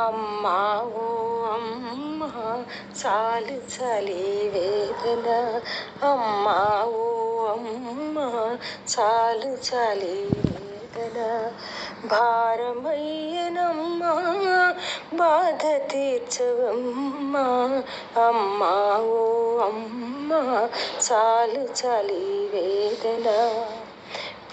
అమ్మా ఓ అమ్మ చాలు చలి వేదన. అమ్మా ఓ అమ్మ చాలు చలి వేదన. భారమయ్యనమ్మా బాధ తీర్చవమ్మా. అమ్మా ఓ అమ్మ చాలు చలి వేదన.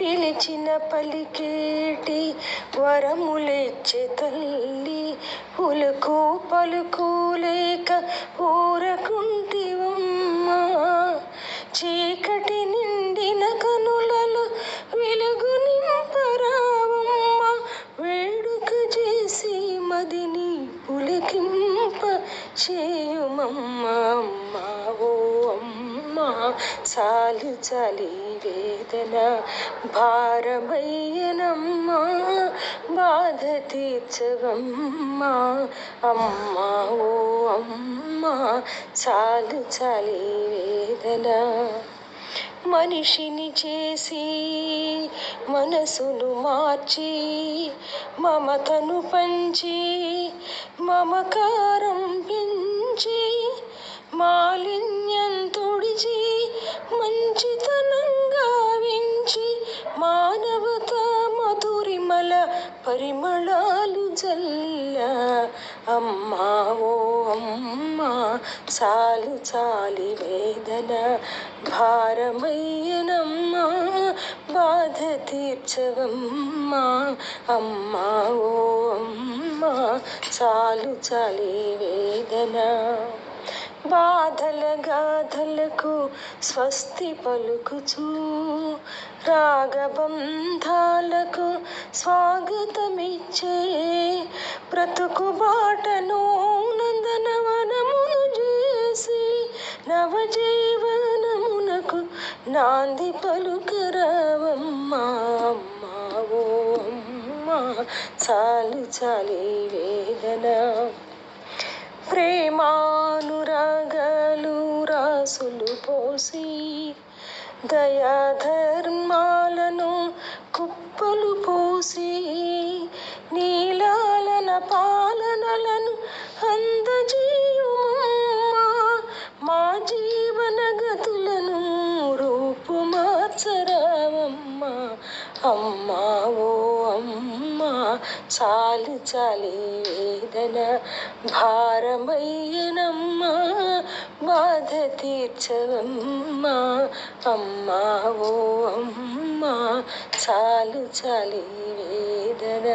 పిలిచిన పలికేటి వరములిచ్చే తల్లి పులుకు పలుకు లేక ఊరకుంటివమ్మా. చీకటి నిండిన కనులలో వెలుగు నింపరావమ్మా. వేడుక చేసి మదిని పులికింప చేయుమమ్మా. అమ్మా ఓ అమ్మా చాలు చాలి వేదన భారమయ్యనమ్మా బాధ తీర్చవమ్మా అమ్మా ఓ అమ్మా చాలు చాలి వేదన. మనిషిని చేసి మనసును మార్చి మమతను పంచి మమకారం పెంచి పరిమళాలు జల్ల. అమ్మా ఓ అమ్మా చాలు చాలి వేదన. భారమయ్యనమ్మా బాధ తీర్చవమ్మా. అమ్మా ఓ అమ్మా చాలు చాలి వేదన. బాధల గాథలకు స్వస్తి పలుకుచూ. రాగబంధాలకు స్వాగతమిచ్చే బ్రతుకు బాటను నందనవనమును చేసి నవజీవనమునకు నాంది పలుకరావమ్మా అమ్మా అమ్మా. చాలు చాలి వేదన. ప్రేమాను రాసులు పోసి దయాధర్మాలను కుప్పలు పోసి నీలాలన పాలనలను అందజేయుమమ్మా. మా జీవన గతులను రూపు మార్చరావమ్మా అమ్మా ఓ అమ్మా చాలి చాలి వేదన భారమై తీర్చవమ్మా అమ్మా ఓ అమ్మా చాలు చాలి వేదన